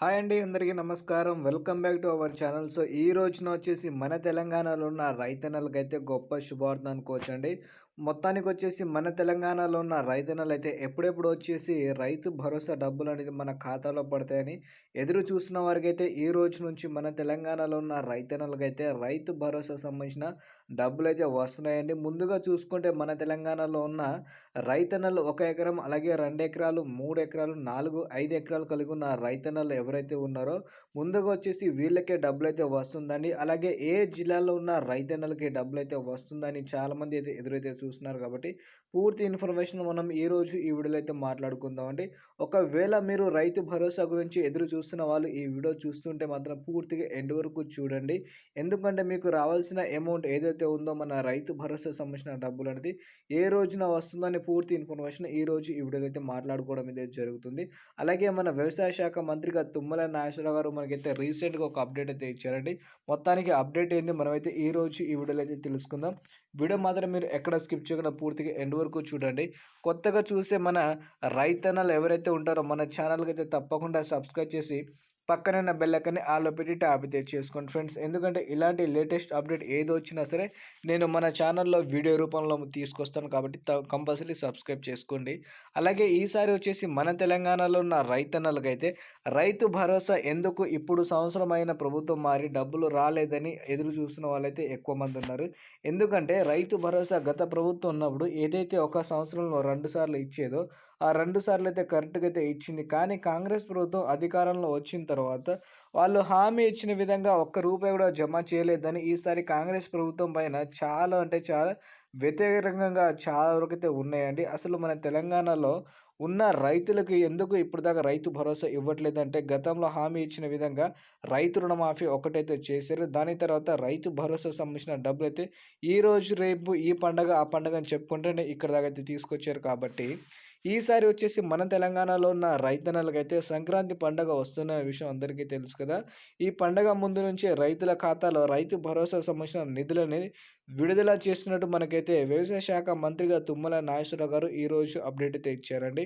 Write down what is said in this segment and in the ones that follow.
Hi అండి అందరికీ నమస్కారం. Welcome back to our channel. So ఈ రోజున వచ్చేసి మన తెలంగాణలో ఉన్న రైతన్నలకైతే గొప్ప శుభార్త అనుకోవచ్చండి. మొత్తానికి వచ్చేసి మన తెలంగాణలో ఉన్న రైతన్నలు అయితే ఎప్పుడెప్పుడు వచ్చేసి రైతు భరోసా డబ్బులు అనేది మన ఖాతాలో పడతాయని ఎదురు చూసిన వారికైతే ఈ రోజు నుంచి మన తెలంగాణలో ఉన్న రైతన్నలకైతే రైతు భరోసా సంబంధించిన డబ్బులు అయితే వస్తున్నాయండి. ముందుగా చూసుకుంటే మన తెలంగాణలో ఉన్న రైతన్నలు ఒక ఎకరం అలాగే రెండు ఎకరాలు మూడు ఎకరాలు నాలుగు ఐదు ఎకరాలు కలిగి ఉన్న రైతన్నలు ఎవరైతే ఉన్నారో ముందుగా వచ్చేసి వీళ్ళకే డబ్బులు అయితే వస్తుందండి. అలాగే ఏ జిల్లాలో ఉన్న రైతన్నలకి డబ్బులు అయితే వస్తుందని చాలామంది అయితే ఎదురైతే చూస్తున్నారు కాబట్టి పూర్తి ఇన్ఫర్మేషన్ మనం ఈరోజు ఈ వీడియోలో అయితే మాట్లాడుకుందామండి ఒకవేళ మీరు రైతు భరోసా గురించి ఎదురు చూస్తున్న వాళ్ళు ఈ వీడియో చూస్తుంటే మాత్రం పూర్తిగా ఎండ్ వరకు చూడండి. ఎందుకంటే మీకు రావాల్సిన అమౌంట్ ఏదైతే ఉందో మన రైతు భరోసా సంబంధించిన డబ్బులు అనేది ఏ రోజున వస్తుందని పూర్తి ఇన్ఫర్మేషన్ ఈ రోజు ఈ వీడియోలో అయితే మాట్లాడుకోవడం అయితే జరుగుతుంది. అలాగే మన వ్యవసాయ శాఖ మంత్రిగా తుమ్మల నాగేశ్వరరావు గారు మనకైతే రీసెంట్గా ఒక అప్డేట్ అయితే ఇచ్చారండి. మొత్తానికి అప్డేట్ ఏంది మనమైతే ఈ రోజు ఈ వీడియోలో అయితే తెలుసుకుందాం. వీడియో మాత్రం మీరు ఎక్కడ స్కిప్ చేయకుండా పూర్తిగా ఎండ్ వరకు చూడండి. కొత్తగా చూసే మన రైతన్నలు ఎవరైతే ఉంటారో మన ఛానల్కి అయితే తప్పకుండా సబ్స్క్రైబ్ చేసి పక్కనున్న బెల్లకని బెల్ ఐకాన్ని ఆలో పెట్టి ట్యాబ్ చేసుకోండి ఫ్రెండ్స్. ఎందుకంటే ఇలాంటి లేటెస్ట్ అప్డేట్ ఏది వచ్చినా సరే నేను మన ఛానల్లో వీడియో రూపంలో తీసుకొస్తాను కాబట్టి కంపల్సరీ సబ్స్క్రైబ్ చేసుకోండి. అలాగే ఈసారి వచ్చేసి మన తెలంగాణలో ఉన్న రైతన్నలకైతే రైతు భరోసా ఎందుకు ఇప్పుడు సంవత్సరం అయిన ప్రభుత్వం మారి డబ్బులు రాలేదని ఎదురు చూస్తున్న వాళ్ళైతే ఎక్కువ మంది ఉన్నారు. ఎందుకంటే రైతు భరోసా గత ప్రభుత్వం ఉన్నప్పుడు ఏదైతే ఒక సంవత్సరంలో రెండు సార్లు ఇచ్చేదో ఆ రెండు సార్లు అయితే కరెక్ట్గా అయితే ఇచ్చింది. కానీ కాంగ్రెస్ ప్రభుత్వం అధికారంలో వచ్చిన తర్వాత వాళ్ళు హామీ ఇచ్చిన విధంగా ఒక్క రూపాయి కూడా జమ చేయలేదని ఈసారి కాంగ్రెస్ ప్రభుత్వం పైన చాలా అంటే చాలా వ్యతిరేకంగా చాలా వరకు అయితే ఉన్నాయండి. అసలు మన తెలంగాణలో ఉన్న రైతులకు ఎందుకు ఇప్పటిదాకా రైతు భరోసా ఇవ్వట్లేదంటే గతంలో హామీ ఇచ్చిన విధంగా రైతు రుణమాఫీ ఒకటైతే చేశారు. దాని తర్వాత రైతు భరోసా సంబంధించిన డబ్బులు అయితే ఈ రోజు రేపు ఈ పండగ ఆ పండగ అని చెప్పుకుంటేనే ఇక్కడ దాకా అయితే తీసుకొచ్చారు కాబట్టి ఈసారి వచ్చేసి మన తెలంగాణలో ఉన్న రైతన్నలకైతే సంక్రాంతి పండగ వస్తున్న విషయం అందరికీ తెలుసు కదా. ఈ పండగ ముందు నుంచే రైతుల ఖాతాలో రైతు భరోసా సంబంధించిన నిధులని విడుదల చేస్తున్నట్టు మనకైతే వ్యవసాయ శాఖ మంత్రిగా తుమ్మల నాగేశ్వరరావు గారు ఈరోజు అప్డేట్ అయితే ఇచ్చారండి.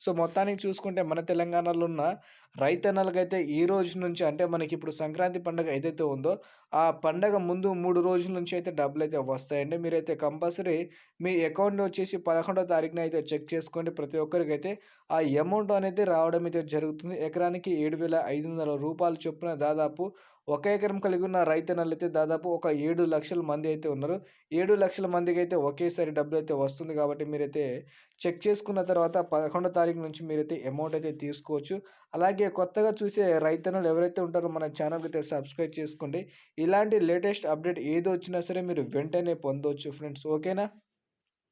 సో మొత్తానికి చూసుకుంటే మన తెలంగాణలో ఉన్న రైతన్నలకైతే ఈ రోజు నుంచి అంటే మనకి ఇప్పుడు సంక్రాంతి పండుగ ఏదైతే ఉందో ఆ పండగ ముందు మూడు రోజుల నుంచి అయితే డబ్బులు అయితే వస్తాయండి. మీరైతే కంపల్సరీ మీ అకౌంట్ వచ్చేసి పదకొండో తారీఖున అయితే చెక్ చేసుకోండి. ప్రతి ఒక్కరికైతే ఆ అమౌంట్ అనేది రావడం అయితే జరుగుతుంది. ఎకరానికి ఏడు వేల ఐదు వందల రూపాయలు చొప్పున దాదాపు ఒక ఎకరం కలిగి ఉన్న రైతన్నలు అయితే దాదాపు ఒక ఏడు లక్షల మంది అయితే ఉన్నారు. ఏడు లక్షల మందికి అయితే ఒకేసారి డబ్బులు అయితే వస్తుంది కాబట్టి మీరైతే చెక్ చేసుకున్న తర్వాత పదకొండో తారీఖు నుంచి మీరైతే అమౌంట్ అయితే తీసుకోవచ్చు. అలాగే కొత్తగా చూసే రైతన్నలు ఎవరైతే ఉంటారో మన ఛానల్కి అయితే సబ్స్క్రైబ్ చేసుకోండి. ఇలాంటి లేటెస్ట్ అప్డేట్ ఏది వచ్చినా సరే మీరు వెంటనే పొందవచ్చు ఫ్రెండ్స్. ఓకేనా?